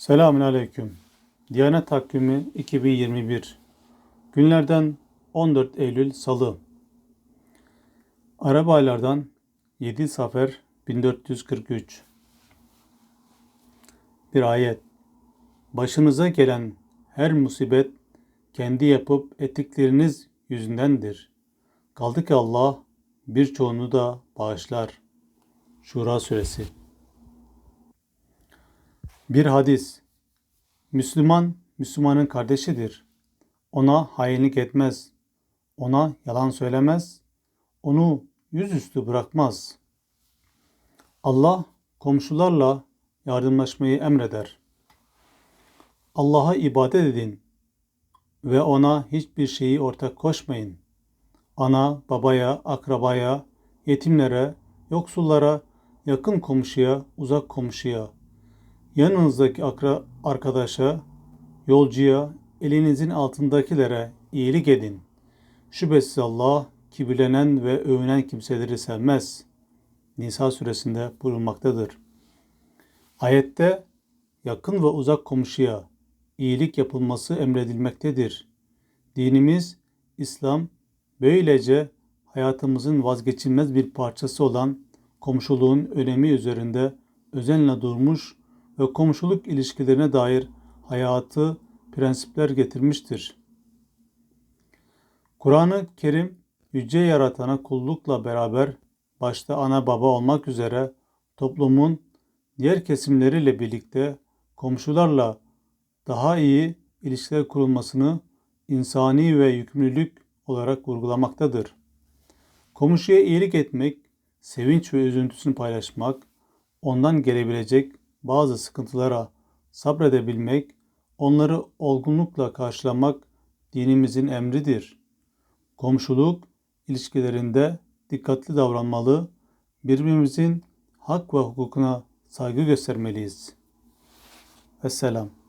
Selamün Aleyküm. Diyanet Takvimi 2021. Günlerden 14 Eylül Salı. Arap aylardan 7 Safer 1443. Bir ayet. Başınıza gelen her musibet kendi yapıp ettikleriniz yüzündendir. Kaldı ki Allah birçoğunu da bağışlar. Şura Suresi bir hadis. Müslüman, Müslümanın kardeşidir. Ona hainlik etmez. Ona yalan söylemez. Onu yüzüstü bırakmaz. Allah komşularla yardımlaşmayı emreder. Allah'a ibadet edin ve ona hiçbir şeyi ortak koşmayın. Ana, babaya, akrabaya, yetimlere, yoksullara, yakın komşuya, uzak komşuya, Yanınızdaki akra, arkadaşa, yolcuya, elinizin altındakilere iyilik edin. Şüphesiz Allah kibirlenen ve övünen kimseleri sevmez. Nisa suresinde bulunmaktadır. Ayette yakın ve uzak komşuya iyilik yapılması emredilmektedir. Dinimiz İslam böylece hayatımızın vazgeçilmez bir parçası olan komşuluğun önemi üzerinde özenle durmuş ve komşuluk ilişkilerine dair hayatı prensipler getirmiştir. Kur'an-ı Kerim yüce yaratana kullukla beraber başta ana baba olmak üzere toplumun diğer kesimleriyle birlikte komşularla daha iyi ilişkiler kurulmasını insani ve yükümlülük olarak vurgulamaktadır. Komşuya iyilik etmek, sevinç ve üzüntüsünü paylaşmak, ondan gelebilecek bazı sıkıntılara sabredebilmek, onları olgunlukla karşılamak dinimizin emridir. Komşuluk ilişkilerinde dikkatli davranmalı, birbirimizin hak ve hukukuna saygı göstermeliyiz. Vesselam.